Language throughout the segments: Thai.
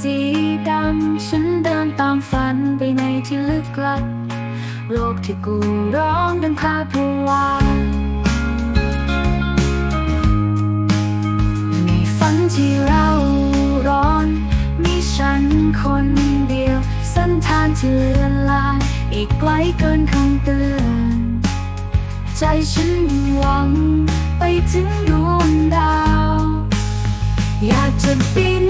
สีดำฉันเดินตามฝันไปในที่ลึกลับโลกที่กูร้องดังคาพูวาในฝันที่เราร้อน มีฉันคนเดียวสันทางที่เลือนลางอีกไกลเกินคำเตือน ใจฉันหวังไปถึงดวงดาว อยากจะบิน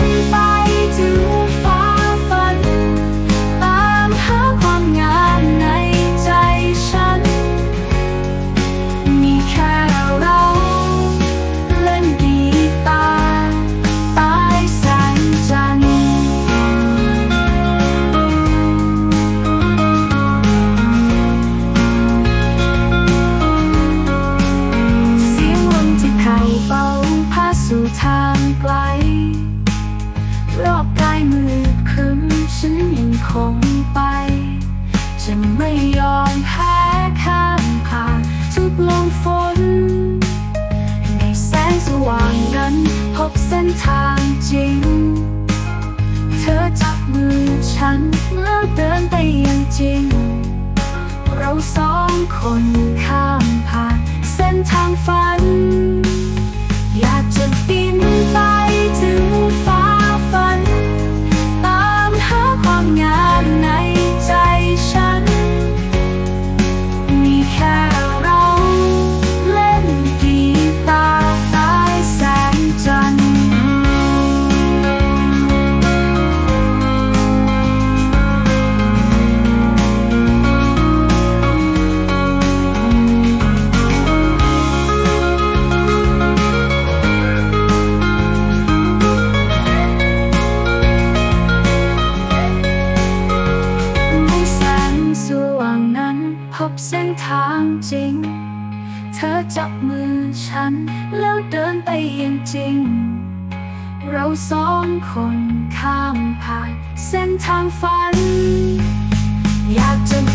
ทางจริง เธอจับมือฉันแล้วเดินไปอย่างจริง เราสองคน เส้นทางจริง เธอจับมือฉัน แล้วเดินไปอย่างจริง เราสองคนข้ามผ่าน เส้นทางฝัน อยากจะ